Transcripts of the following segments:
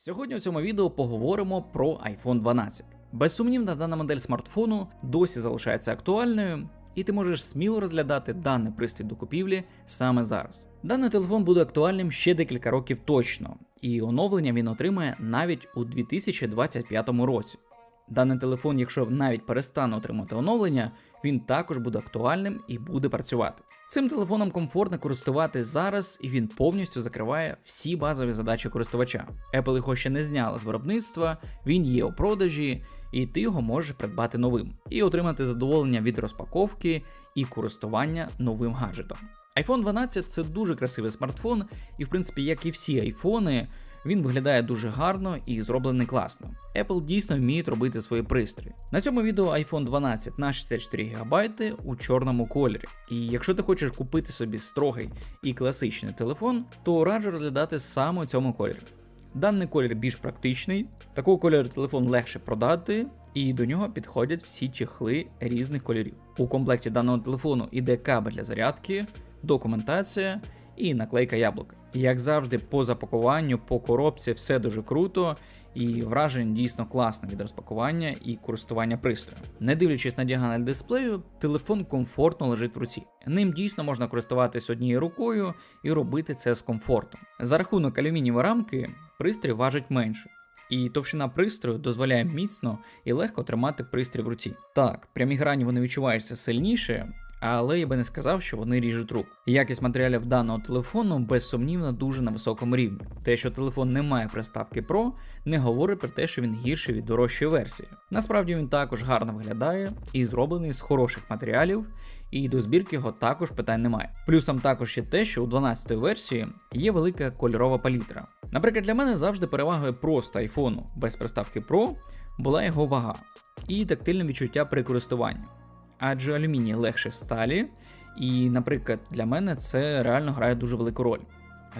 Сьогодні у цьому відео поговоримо про iPhone 12. Безсумнівна дана модель смартфону досі залишається актуальною, і ти можеш сміло розглядати даний пристрій до купівлі саме зараз. Даний телефон буде актуальним ще декілька років точно, і оновлення він отримає навіть у 2025 році. Даний телефон, якщо навіть перестане отримати оновлення, він також буде актуальним і буде працювати. Цим телефоном комфортно користуватись зараз, і він повністю закриває всі базові задачі користувача. Apple його ще не зняла з виробництва, він є у продажі, і ти його можеш придбати новим і отримати задоволення від розпаковки і користування новим гаджетом. iPhone 12 це дуже красивий смартфон, і в принципі, як і всі айфони, він виглядає дуже гарно і зроблений класно. Apple дійсно вміє робити свої пристрої. На цьому відео iPhone 12 на 64 ГБ у чорному кольорі. І якщо ти хочеш купити собі строгий і класичний телефон, то раджу розглядати саме у цьому кольорі. Даний колір більш практичний, такого кольору телефон легше продати, і до нього підходять всі чехли різних кольорів. У комплекті даного телефону іде кабель для зарядки, документація і наклейка яблука. Як завжди, по запакуванню, по коробці все дуже круто, і враження дійсно класне від розпакування і користування пристроєм. Не дивлячись на діагональ дисплею, телефон комфортно лежить в руці. Ним дійсно можна користуватись однією рукою і робити це з комфортом. За рахунок алюмінієвої рамки пристрій важить менше. І товщина пристрою дозволяє міцно і легко тримати пристрій в руці. Так, прямі грані вони відчуваються сильніше, але я би не сказав, що вони ріжуть рук. Якість матеріалів даного телефону безсумнівно дуже на високому рівні. Те, що телефон не має приставки Pro, не говорить про те, що він гірший від дорожчої версії. Насправді він також гарно виглядає і зроблений з хороших матеріалів, і до збірки його також питань немає. Плюсом також є те, що у 12-ї версії є велика кольорова палітра. Наприклад, для мене завжди перевагою просто айфону без приставки Pro була його вага і тактильне відчуття при користуванні адже алюміній легше сталі, і, наприклад, для мене це реально грає дуже велику роль.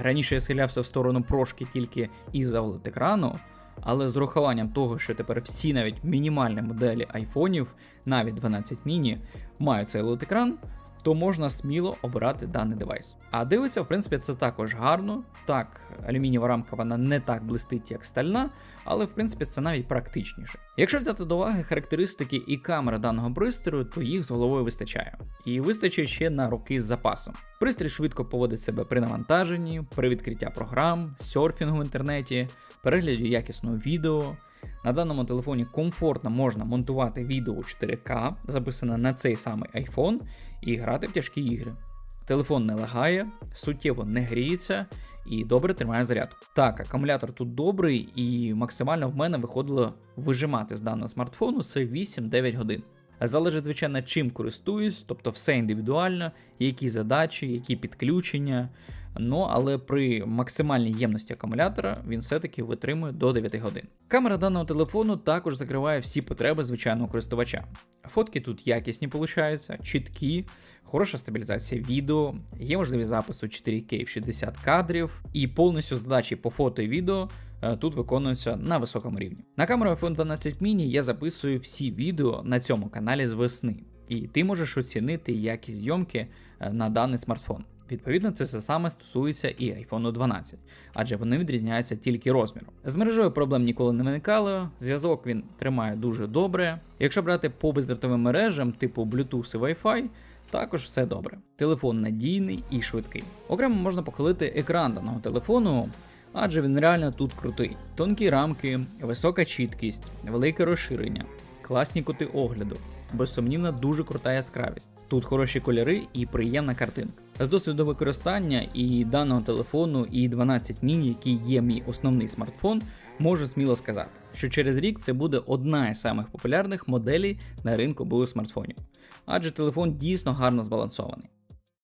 Раніше я схилявся в сторону прошки тільки із-за екрану, але з урахуванням того, що тепер всі навіть мінімальні моделі айфонів, навіть 12 міні, мають цей екран то можна сміло обирати даний девайс. А дивиться, в принципі, це також гарно. Так, алюмінієва рамка вона не так блистить, як стальна, але в принципі це навіть практичніше. Якщо взяти до уваги характеристики і камери даного пристрою, то їх з головою вистачає. І вистачить ще на роки з запасом. Пристрій швидко поводить себе при навантаженні, при відкритті програм, серфінгу в інтернеті, перегляді якісного відео. На даному телефоні комфортно можна монтувати відео 4К, записане на цей самий iPhone, і грати в тяжкі ігри. Телефон не лагає, суттєво не гріється і добре тримає зарядку. Так, акумулятор тут добрий, і максимально в мене виходило вижимати з даного смартфону це 8-9 годин. Залежить, звичайно, чим користуюсь, тобто все індивідуально, які задачі, які підключення. Ну, але при максимальній ємності акумулятора він все-таки витримує до 9 годин. Камера даного телефону також закриває всі потреби звичайного користувача. Фотки тут якісні получаються, чіткі, хороша стабілізація відео, є можливість запису 4К в 60 кадрів, і повністю задачі по фото і відео Е, тут виконуються на високому рівні. На камеру iPhone 12 mini я записую всі відео на цьому каналі з весни, і ти можеш оцінити якість зйомки е, на даний смартфон. Відповідно, це все саме стосується і iPhone 12, адже вони відрізняються тільки розміром. З мережею проблем ніколи не виникало, зв'язок він тримає дуже добре. Якщо брати по бездротовим мережам, типу Bluetooth і Wi-Fi, також все добре. Телефон надійний і швидкий. Окремо можна похилити екран даного телефону адже він реально тут крутий. Тонкі рамки, висока чіткість, велике розширення, класні кути огляду, безсумнівно дуже крута яскравість. Тут хороші кольори і приємна картинка. З досвіду використання і даного телефону, і 12 міні, який є мій основний смартфон, можу сміло сказати, що через рік це буде одна із самих популярних моделей на ринку БУ смартфонів. Адже телефон дійсно гарно збалансований.